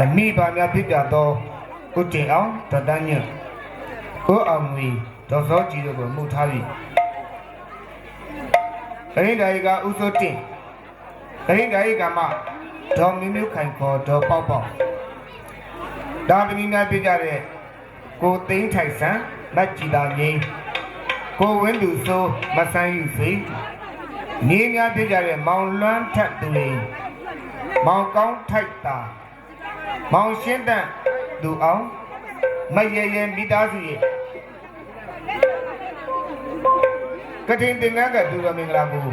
အမိဘာများဖြစ်ကြသောကိုတင်အောင်ဒေါက်တာညွန့်ကိုအောင်ငွေဒေါ်စောကြည်တို့ကိုမှုထားပြီးခရင်ဒါရီကဥစိုးတင်ခရင်ဒါရီကမှဒေါ်မင်းမျိုးခိုင်ခေါ်ဒေါ်ပေါက်ပေါက်ဒါပနီများဖြစ်ကြတဲ့ကိုသိန်းထိုက်ဆန်းမတ်ကြည်သာငိမ့်ကိုဝင်းသူစိုးမဆန်းယူဆွေနေများဖြစ်ကြတဲ့မောင်လွမ်းထက်သူတွေ မောင်ကောင်းထိုက်တာမောင်ရှင်းတန့်သူအောင်မရရဲမိသားစုရဲ့ကတိန်တင်ငန်းကသူတော်မင်္ဂလာကို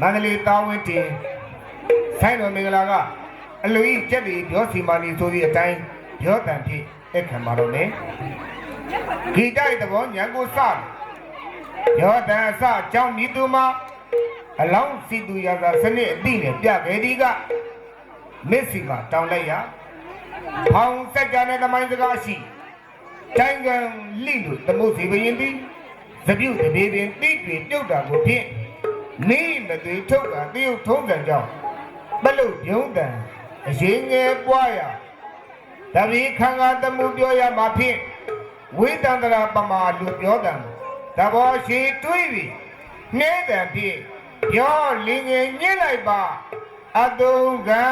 မန္တလေးတာဝန်တင်ဆိုင်တော်မင်္ဂလာကအလူကြီးကြက်ပြီးပြောစီမာလီဆိုသည့်အတိုင်းပြောတန်ဖြင့်အခမ်းပါတော့မယ်ဂီတိုက်သဘောညံကိုစပြောတန်အစအကြောင်းဤသူမှာ အလောင်းစီသူရာသာစနစ်အတိနဲ့ပြခဲ့ဒီကမစ်စီမှာတောင်းလိုက်ရဖောင်စက်ကြတဲ့သမိုင်းစကားရှိတိုင်းကံလိလို့သမုတ်စီဘရင်သည်သပြုတ်တပေပင်တိတွေပြုတ်တာကိုဖြင့်နေမသွေထုတ်တာတရုတ်ထုံးကံကြောင့်ပလုတ်ပြုံးတံအရင်ငယ်ပွားရတပီခံကတမှုပြောရမှာဖြင့်ဝိတန္တရာပမာလူပြောတံတဘောရှိတွေးပြီးနှဲတံဖြင့် ပြောလင်ငယ်ညစ်လိုက်ပါအတုံကံ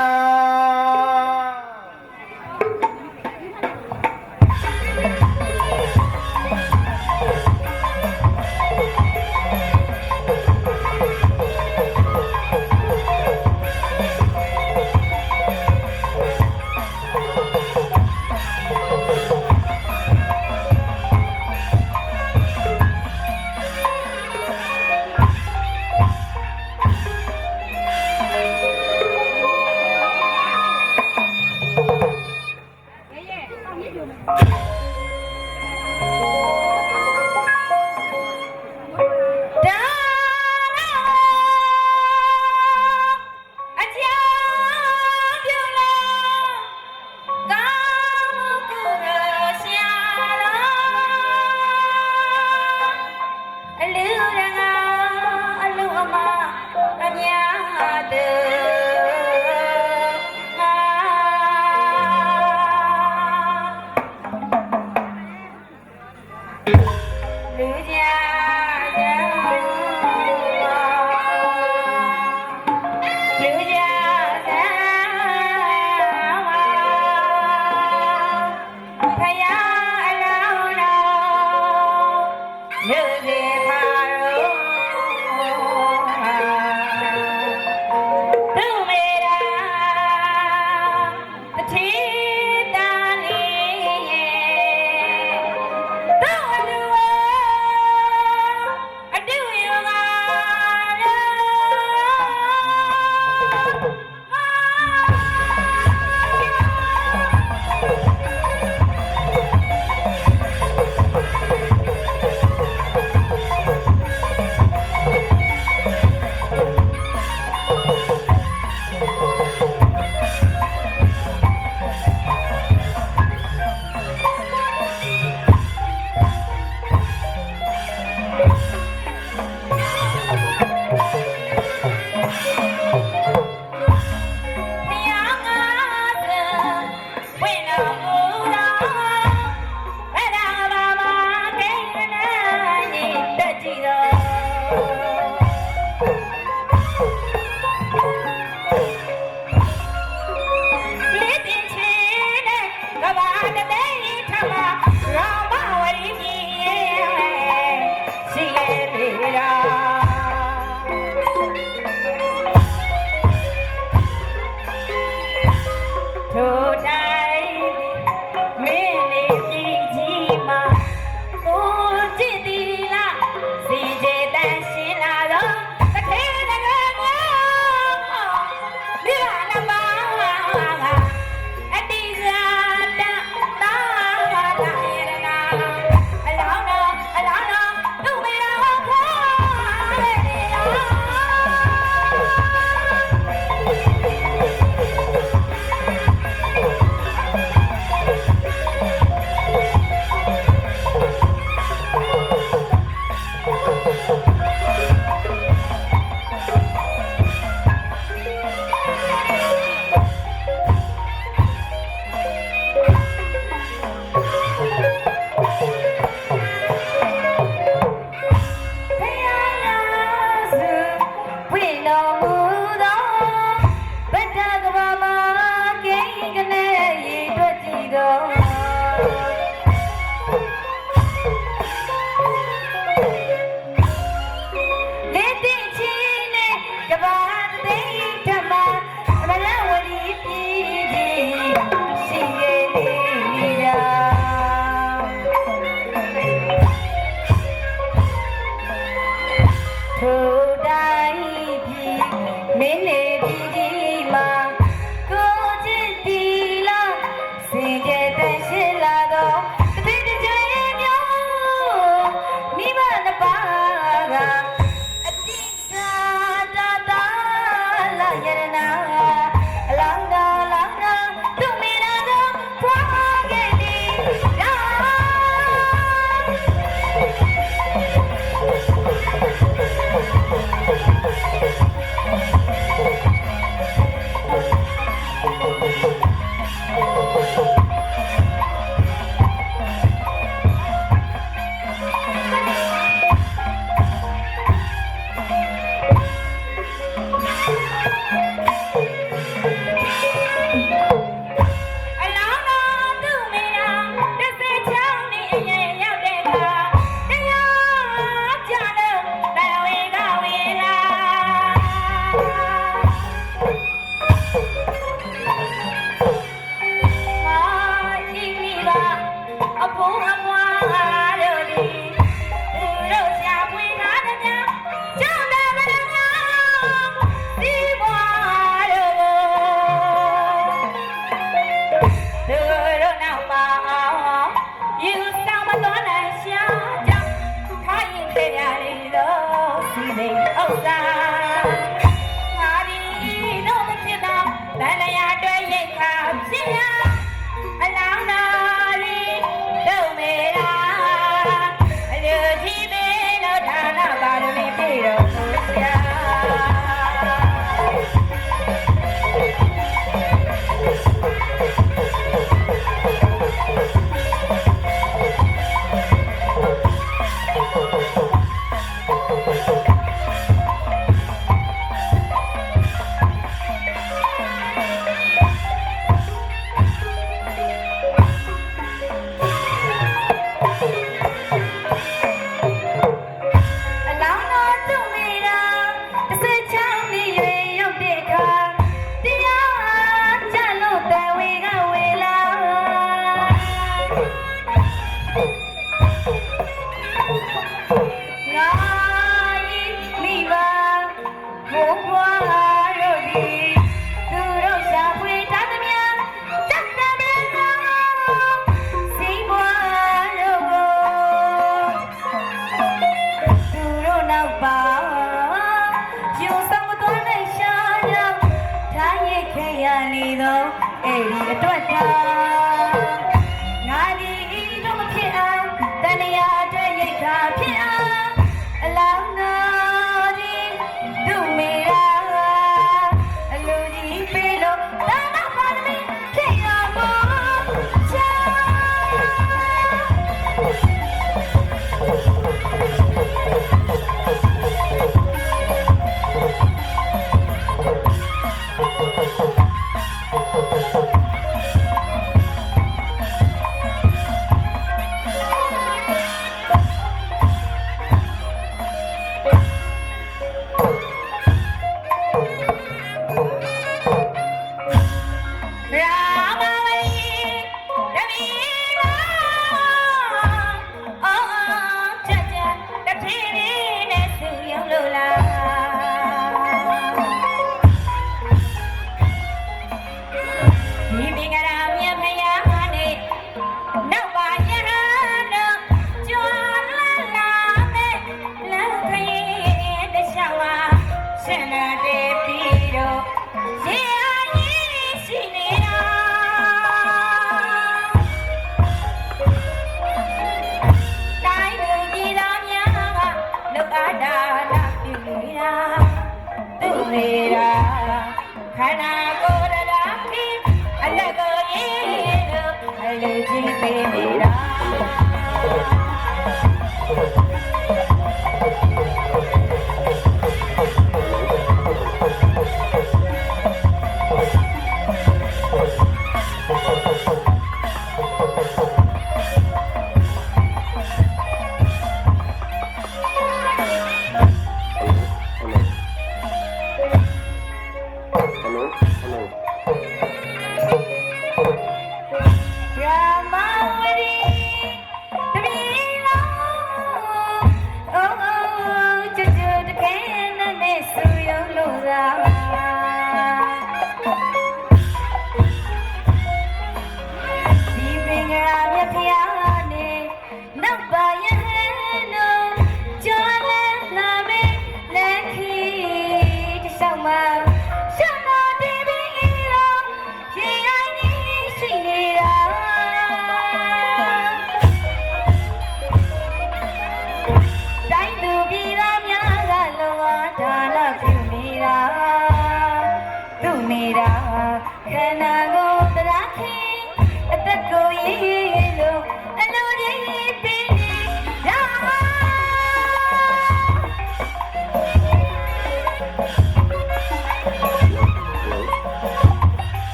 နော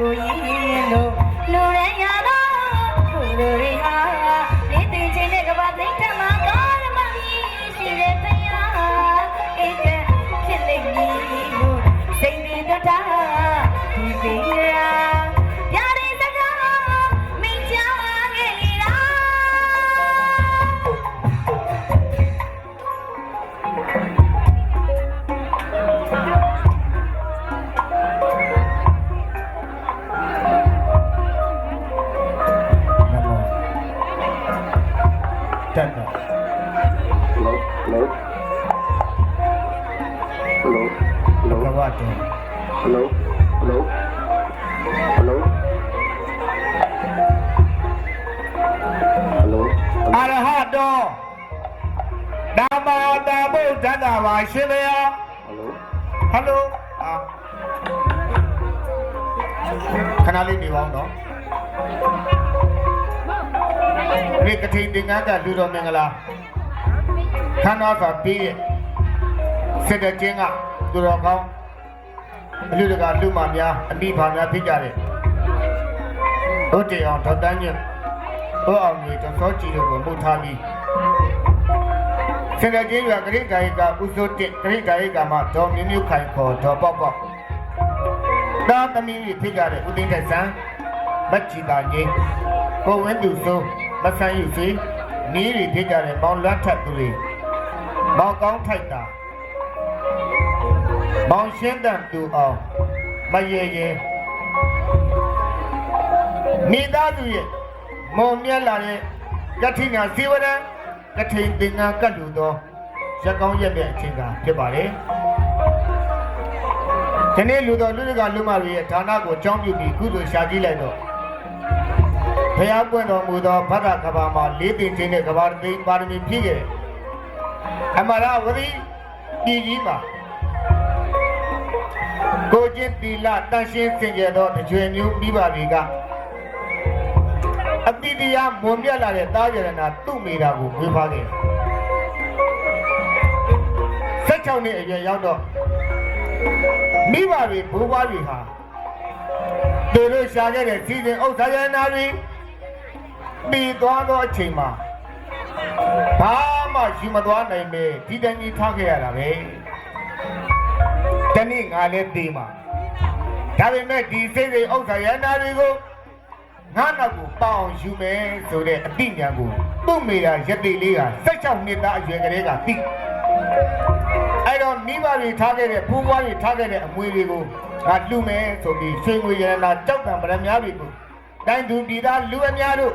ကိုရင်လို့လူရရတော့ကိုလူရဟာ Hello, hello, hello, ဘ hello, ဂဝတော hello, hello, hello, hello, အရဟတောဓမ္မတာဗုဒ္ဓတ္တပါရှင်ဗျာ hello. ဟယ်လိုအာခဏလေးနေပါဦးနော်ဒီကတိတင်ငါကလူတော်မင်္ဂလာ ခန္ဓာသာပြီးရဲ့စစ်တဲ့ချင်းကသူတော်ကောင်းအလူတကလူမများအမိဘာများဖြစ်ကြတယ်တို့တေအောင်ထောက်တန်းညင်ဟောအောင်ကြီးတော်စောကြည်တို့ကိုမှုထားပြီးစစ်တဲ့ချင်းကဂရိကာယကဥစိုးတစ်ဂရိကာယကမှာဒေါ်မြင့်မြတ်ခိုင်ခေါ်ဒေါ်ပေါက်ပေါက်ဒါသမီးကြီးဖြစ်ကြတဲ့ဦးသိန်းတဲ့ဆန်းမတ်ချီတာကြီးကိုဝင်းသူစိုးမဆန်းယူစီနီးရီဖြစ်ကြတဲ့ပေါင်းလွတ်ထက်သူတွေ မောင်ကောင်းထိုက်တာမောင်ရှင်းတန်သူအောင်မရေရင်မိသားစုရဲ့မုံမြက်လာတဲ့ကတိနာဇီဝရံကထိန်တင်ငါကတ်လူသောရက်ကောင်းရက်တဲ့အချိန်ကဖြစ်ပါတယ်ဒီနေ့လူတော်လူတွေကလူမတွေရဲ့ဌာနကိုအကြောင်းပြုပြီးကုသိုလ်ရှာကြည့်လိုက်တော့ဘုရားပွင့်တော်မူသောဗဒ္ဒကဘာမှာလေးပင်ချင်းတဲ့ကဘာသိမ်းပါရမီဖြည့်ခဲ့တယ် အမရဝတိပြည်ကြီးမှာကိုချင်းတီလာတန်ရှင်းစင်ကြယ်သောတကြွေမျိုးပြီးပါပြီကအတိတရားမွန်မြတ်လာတဲ့တားရဏသူ့မိတာကိုဝေဖားခဲ့16နှစ်အရွယ်ရောက်တော့မိဘတွေဘိုးဘွားတွေဟာသူတို့ရှာခဲ့တဲ့စီစဉ်ဥစ္စာရဏတွေပြီးသွားသောအချိန်မှာဘာ မှယူမသွားနိုင်ပဲဒီတန်ကြီးထားခဲ့ရတာပဲတနေ့ငါလည်းသေးမှာဒါပေမဲ့ဒီစိတ်စိတ်ဥစ္စာရဏတွေကိုငါနောက်ကိုပေါအောင်ယူမယ်ဆိုတဲ့အတိညာကိုသူ့မိတာရတိလေးက16နှစ်သားအရွယ်ကလေးကသိအဲ့တော့မိဘတွေထားခဲ့တဲ့ဘိုးဘွားတွေထားခဲ့တဲ့အမွေတွေကိုငါလူမယ်ဆိုပြီးရွှေငွေရတနာကြောက်တံပရမများတွေကိုတိုင်းသူပြည်သားလူအများတို့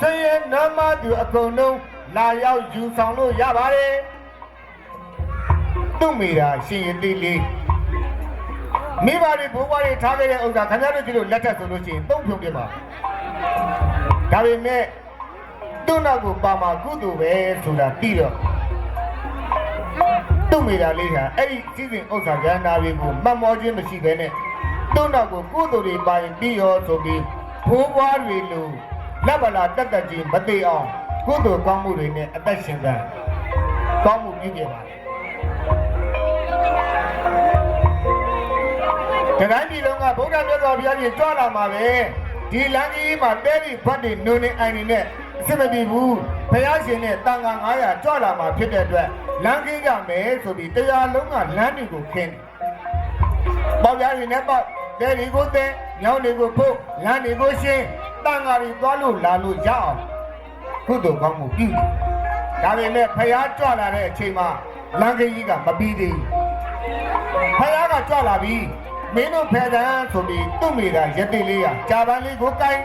စည်ရင်နမသူအကုန်လုံး လာရောက်ယူဆောင်လို့ရပါတယ်သူ့မိတာရှင်ရတိလေးမိဘတွေဘိုးဘွားတွေထားခဲ့တဲ့ဥစ္စာခင်ဗျားတို့ကြည့်လို့လက်ထက်ဆိုလို့ရှိရင်သုံးဖြုံပြပါဒါပေမဲ့သူ့နောက်ကိုပါမှာကုသိုလ်ပဲဆိုတာသိတော့သူ့မိတာလေးဟာအဲ့ဒီစီစဉ်ဥစ္စာကန္နာတွေကိုမှတ်မောခြင်းမရှိဘဲနဲ့သူ့နောက်ကိုကုသိုလ်တွေပါရင်ပြီးရောဆိုပြီးဘိုးဘွားတွေလိုလက်ပလာတက်တက်ကြီးမသေးအောင် ကုသိုလ်ကောင်းမှုတွေနဲ့အသက်ရှင်သန်ကောင်းမှုပြုကြပါတတိုင်းပြည်လုံးကဗုဒ္ဓမြတ်စွာဘုရားကြီးကြွလာမှာပဲဒီလမ်းကြီးမှာတဲပြီးဘတ်တွေနုံနေအိုင်နေနဲ့အစ်မပြေဘူးဘုရားရှင်နဲ့တန်ခါ900ကြွလာမှာဖြစ်တဲ့အတွက်လမ်းကြီးကြမယ်ဆိုပြီးတရားလုံးကလမ်းတွေကိုခင်းပေါပြားတွေနဲ့ပေါတဲတွေကိုတဲညောင်းတွေကိုဖို့လမ်းတွေကိုရှင်းတန်ခါတွေသွားလို့လာလို့ရအောင် ကုသိုလ်ကောင်းမှုပြုတယ်ဒါပေမဲ့ဘုရားကြွလာတဲ့အချိန်မှာလမ်းကြီးကမပြီးသေးဘူးဘုရားကကြွလာပြီးမင်းတို့ဖယ်တန်းဆိုပြီးသူ့မိတာရတိလေးကကြာပန်းလေးကိုကိုင်း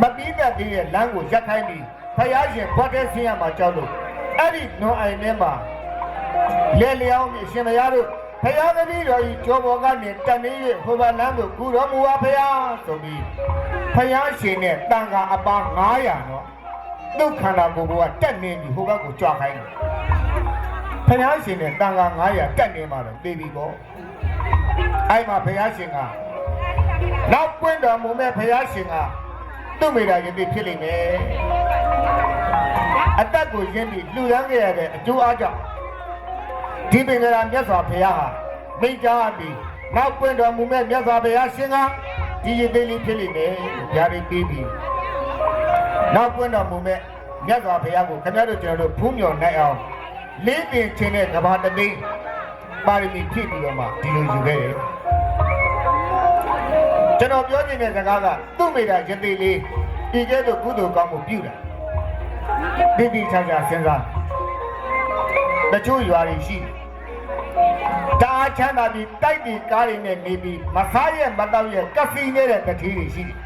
မပြီးတတ်သေးတဲ့လမ်းကိုရက်ခိုင်းပြီးဖယားရှင်ဘွက်တဲ့ဆင်းရမှာကြောက်လို့အဲ့ဒီနွန်အိုင်ထဲမှာလဲလျောင်းပြီးရှင်မယားတို့ဖယားသမီးတော်ကြီးကျော်ပေါ်ကနေတန်နေ၍ဟိုဘလမ်းကိုကူတော်မူပါဖယားဆိုပြီးဖယားရှင်နဲ့တန်ခါအပါ900တော့ ဒုက္ခန္တာကိုယ်ကတက်နေပြီးဟိုဘက်ကိုကြွခိုင်းတယ်ဖယားရှင်နဲ့တန်ခါ900တက်နေမှာတော့ပြေးပြီပေါ့အဲ့မှာဘုရားရှင်ကနောက်ပွင့်တော်မူမဲ့ဘုရားရှင်ကသူ့မိတာယတိဖြစ်လိမ့်မယ်အသက်ကိုရင်းပြီးလူရမ်းခဲ့ရတဲ့အကျိုးအားကြောင့်ဒီပင်ကရာမြတ်စွာဘုရားဟာမိန့်ကြားပြီးနောက်ပွင့်တော်မူမဲ့မြတ်စွာဘုရားရှင်ကဒီရသေးလေးဖြစ်လိမ့်မယ်ဗျာဒီပြီးပြီ နောက်ပွင့်တော်မူမဲ့မြတ်စွာဘုရားကိုခင်ဗျားတို့ကျွန်တော်တို့ဖူးမြော်နိုင်အောင်လေးပင်ခြင်းတဲ့ကဘာတသိန်းပါရမီဖြည့်ပြီးတော့မှဒီလိုယူခဲ့တယ်ကျွန်တော်ပြောနေတဲ့စကားကသူ့မိတာရသေးလေးဒီကဲ့သို့ကုသိုလ်ကောင်းမှုပြုတာပြပြချာချာစဉ်းစားတချို့ရွာတွေရှိတယ်ဒါအချမ်းသာပြီးတိုက်ပြီးကားတွေနဲ့နေပြီးမစားရဲ့မတော့ရဲ့ကစီနေတဲ့တတိတွေရှိတယ်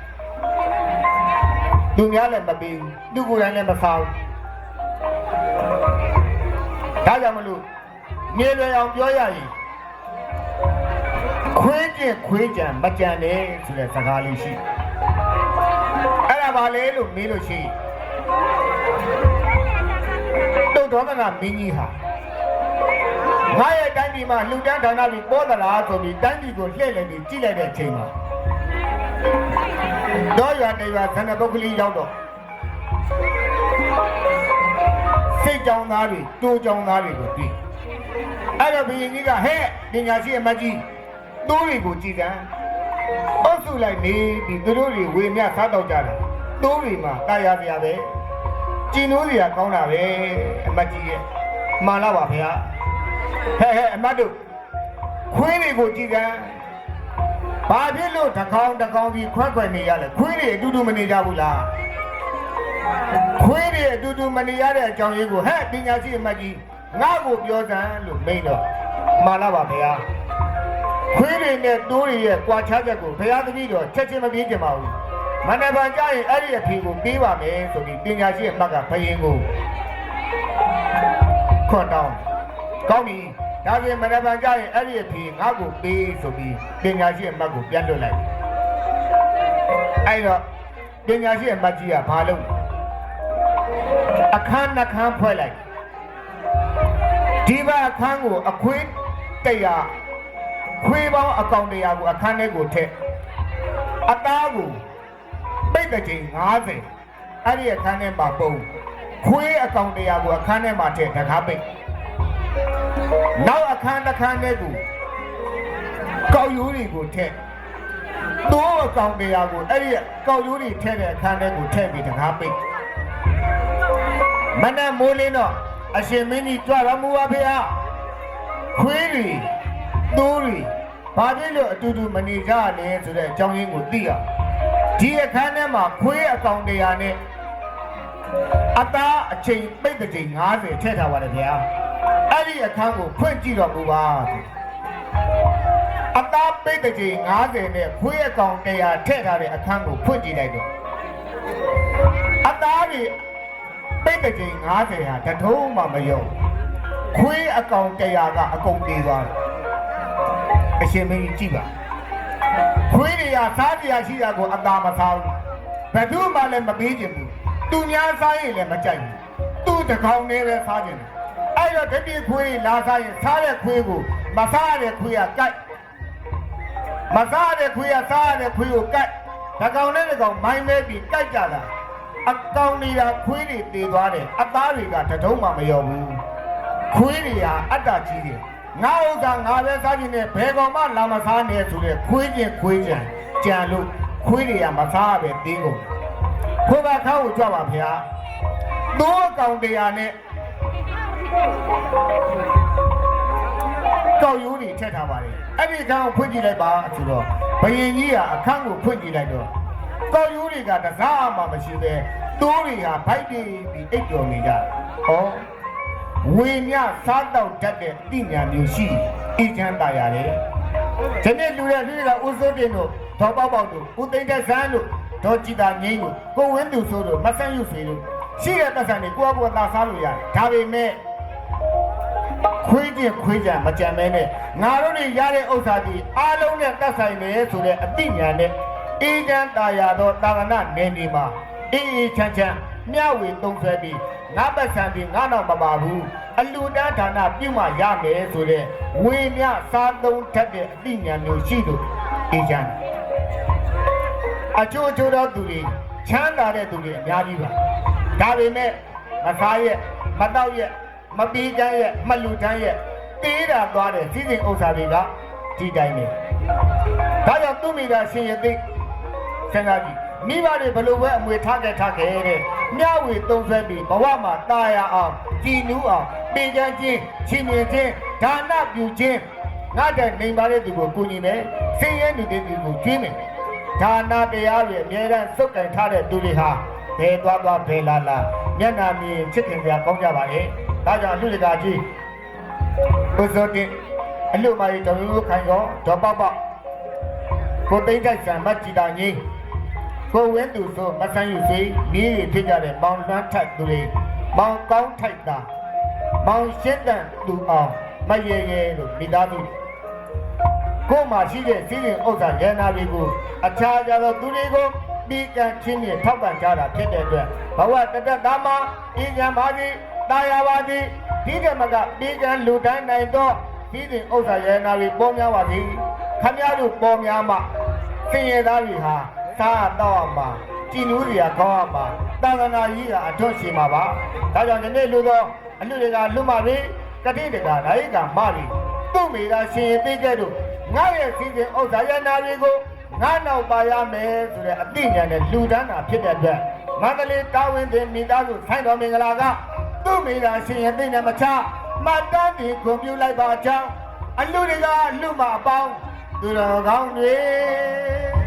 သူများလည်းမပေးဘူးသူကိုယ်တိုင်လည်းမစားဘူးဒါကြောင့်မလို့နေလွယ်အောင်ပြောရရင်ခွေးကျင်ခွေးကြံမကြံနဲ့ဆိုတဲ့စကားလေးရှိတယ်အဲ့ဒါပါလေလို့မေးလို့ရှိရင်တုတ်တော်ကနာမင်းကြီးဟာငါရဲ့တိုင်းပြည်မှာလှူဒန်းဌာနတွေပေါ်သလားဆိုပြီးတိုင်းပြည်ကိုလှည့်လည်ပြီးကြည့်လိုက်တဲ့အချိန်မှာ တော့ရွာတရွာသန္တပုဂ္ဂလိရောက်တော့စိတ်ကြောင်သားတွေတိုးကြောင်သားတွေကိုပြီးအဲ့တော့ဘုရင်ကြီးကဟဲ့ပညာရှိအမတ်ကြီးတိုးတွေကိုကြည်စမ်းအုပ်စုလိုက်နေပြီးသူတို့တွေဝေမျှစားတော့ကြတယ်တိုးတွေမှာတာယာစရာပဲကျင်နိုးစရာကောင်းတာပဲအမတ်ကြီးရဲ့မှန်လားပါဗျာဟဲ့ဟဲ့အမတ်တို့ခွေးတွေကိုကြည်ကံ ဘာဖြစ်လို့တကောင်တကောင်ကြီးခွက်ခွက်နေရလဲခွေးတွေအတူတူမနေကြဘူးလားခွေးတွေအတူတူမနေရတဲ့အကြောင်းရင်းကိုဟဲ့ပညာရှိအမတ်ကြီးငါ့ကိုပြောစမ်းလို့မိန်တော့မာလာပါဗျာခွေးတွေနဲ့တိုးတွေရဲ့ကြွာချချက်ကိုဘုရားသမီးတော်ချက်ချင်းမပြေးကြပါဘူးမန္တပံကြရင်အဲ့ဒီအဖေကိုပေးပါမယ်ဆိုပြီးပညာရှိအမတ်ကဘယင်ကိုခွတ်တောင်းကောင်းပြီ ဒါပြင်မနက်ဖြန်ကျရင်အဲ့ဒီအဖေငါ့ကိုပေးဆိုပြီးပညာရှိအမတ်ကိုပြန်လွှတ်လိုက်အဲ့တော့ပညာရှိအမတ်ကြီးကဘာလုပ်လဲအခန်းနှခန်းဖွဲ့လိုက်ဒီဘက်အခန်းကိုအခွေးတရားခွေးပေါင်းအကောင်တရားကိုအခန်းထဲကိုထည့်အသားကိုပိတ်တဲ့ချိန်90အဲ့ဒီအခန်းထဲမှာပုံခွေးအကောင်တရားကိုအခန်းထဲမှာထည့်တကားပိတ် နောက်အခန်းတစ်ခန်းနဲ့ကိုကောက်ရိုးတွေကိုထည့်သိုးအကောင်တရားကိုအဲ့ဒီကောက်ရိုးတွေထည့်တဲ့အခန်းထဲကိုထည့်ပြီးတကားပိတ်မနက်မိုးလင်းတော့အရှင်မင်းကြီးကြွတော်မူပါဖေဟာခွေးတွေသိုးတွေဘာဖြစ်လို့အတူတူမနေကြရလဲဆိုတဲ့အကြောင်းရင်းကိုသိအောင်ဒီအခန်းထဲမှာခွေးအကောင်တရားနဲ့အသားအချိန်ပိတ်တဲ့ချိန်90ထည့်ထားပါတယ်ဗျာ အဲ့ဒီအခန်းကိုဖွင့်ကြည့်တော့ဘူးပါအသားပိတ်တဲ့ကြီး90နဲ့ခွေးအကောင်100ထည့်ထားတဲ့အခန်းကိုဖွင့်ကြည့်လိုက်တော့အသားတွေပိတ်တဲ့ကြီး90ဟာတထုံးမှမယုံခွေးအကောင်100ကအကုန်ပြေးသွားတယ်အရှင်မင်းကြီးကြည့်ပါခွေးတွေကစားတရားရှိတာကိုအသာမစားဘူးဘယ်သူမှလည်းမပေးချင်ဘူးသူများစားရင်လည်းမကြိုက်ဘူးသူတကောင်နဲ့ပဲစားချင်တယ် အဲ့တော့တတိခွေးလာစားရင်စားတဲ့ခွေးကိုမစားရတဲ့ခွေးကကြိုက်မစားရတဲ့ခွေးကစားရတဲ့ခွေးကိုကြိုက်တကောင်နဲ့တကောင်မိုင်းမဲပြီးကြိုက်ကြတာအကောင်တွေကခွေးတွေတည်သွားတယ်အသားတွေကတတုံးမှမရောဘူးခွေးတွေကအတ္တကြီးတယ်ငါဥစ္စာငါပဲစားခြင်းနဲ့ဘယ်ကောင်မှလာမစားနဲ့ဆိုတဲ့ခွေးချင်းခွေးချံကြံလို့ခွေးတွေကမစားရပဲတင်းကုန်ခိုးပါခါကိုကြွပါဗျာသိုးအကောင်တရားနဲ့ ကောက်ရိုးတွေထည့်ထားပါတယ်အဲ့ဒီအခန်းကိုဖွင့်ကြည့်လိုက်ပါဆိုတော့ဘယင်ကြီးကအခန်းကိုဖွင့်ကြည့်လိုက်တော့ကောက်ရိုးတွေကတစားမှမရှိပဲသိုးတွေဟာဗိုက်တွေပြီးအိတ်တော်နေကြဟောဝိညာစားတော့တတ်တဲ့တိညာမျိုးရှိအေးချမ်းသာရတယ်ဒီနေ့လူရဲ့လူတွေကဦးစိုးတင်တို့ဒေါ်ပေါပေါတို့ဦးသိန်းသက်ဆန်းတို့ဒေါ်ကြည်တာငိမ့်တို့ကိုဝင်းသူဆိုးတို့မဆန့်ယူဆွေတို့ရှိတဲ့ပတ်စံတွေကိုယ့်အကူအသာစားလို့ရတယ်ဒါပေမဲ့ ခွေးပြခွေးကြမကြံမဲနဲ့ငါတို့တွေရတဲ့ဥစ္စာဒီအားလုံးနဲ့တတ်ဆိုင်တယ်ဆိုတဲ့အသိဉာဏ်နဲ့အေးချမ်းသာယာသောတာဝနာနေနေမှာအေးအေးချမ်းချမ်းမျှဝေသုံးဆွဲပြီးငါပတ်စံပြီးငါတော့မပါဘူးအလူတန်းဌာနပြုမှရမယ်ဆိုတဲ့ဝေမြစားသုံးထက်တဲ့အသိဉာဏ်မျိုးရှိလို့အေးချမ်းအချို့ချို့သောသူတွေချမ်းသာတဲ့သူတွေအများကြီးပါဒါပေမဲ့မစားရဲ့မတော့ရဲ့ မပေးချမ်းရဲ့မလူချမ်းရဲ့ပေးတာသွားတယ်စီစဉ်ဥစ္စာတွေကဒီတိုင်းနေဒါကြောင့်သူမိသားရှင်ရသိစဉ်းစားကြည့်မိဘတွေဘလို့ပဲအမွေထားခဲ့ထားခဲ့တဲ့မြဝေသုံးဆဲပြီးဘဝမှာတာယာအောင်ကြည်နူးအောင်ပေးချမ်းခြင်းချင်းမြင်ခြင်းဒါနပြုခြင်းငါတဲ့နေပါတဲ့သူကိုကူညီမယ်ဆင်းရဲသူတွေကိုကျွေးမယ်ဒါနတရားတွေအများအားစုပ်ကန်ထားတဲ့သူတွေဟာဘယ်သွားသွားဘယ်လာလာမျက်နာမြင်ချစ်ခင်ကြကောင်းကြပါလေ ဒါကြောင့်လူတကာကြီးကိုစောတင်အလူမကြီးတော်မျိုးခိုင်ကောဒေါ်ပေါက်ပေါက်ကိုသိမ့်တိုက်ဆံမတ်ကြည်တာကြီးကိုဝင်းသူဆိုမဆန်းယူစေမြေးရဖြစ်ကြတဲ့မောင်လွမ်းထက်သူတွေမောင်ကောင်းထိုက်တာမောင်ရှင်းတန်သူအောင်မရေရေလို့မိသားစုကိုယ်မှာရှိတဲ့စီးရင်ဥစ္စာရန်နာတွေကိုအခြားကြသောသူတွေကိုဒီကံချင်းနဲ့ထောက်ပံ့ကြတာဖြစ်တဲ့အတွက်ဘဝတတသားမှာအင်းဉာဏ်ပါစီ တာယာပါစီဒီကမကဒီကံလူတိုင်းနိုင်တော့ဒီရင်ဥစ္စာရန်နာတွေပေါ်များပါစီခမည်းတော်ပေါ်များမှစင်ရသားတွေဟာစားတော့မှာကြည်နူးစရာကောင်းမှာတာသနာကြီးကအထွတ်ရှိမှာပါဒါကြောင့်ဒီနေ့လူသောအလူတွေကလူမတွေကတိတကဓာရိကမတွေသူ့မိသားရှင်ရင်သိခဲ့တို့ငါရဲ့စီစဉ်ဥစ္စာရန်နာတွေကိုငါနောက်ပါရမယ်ဆိုတဲ့အသိဉာဏ်နဲ့လူတန်းတာဖြစ်တဲ့အတွက်မန္တလေးတာဝန်တင်မိသားစုဆိုင်တော်မင်္ဂလာက သူ့မိသားဆင်ရင်သိနေမချမှတ်တမ်းတင်ဂုဏ်ပြုလိုက်ပါကြောင်းအလူတွေကလူမအပေါင်းသူတော်ကောင်းတွေ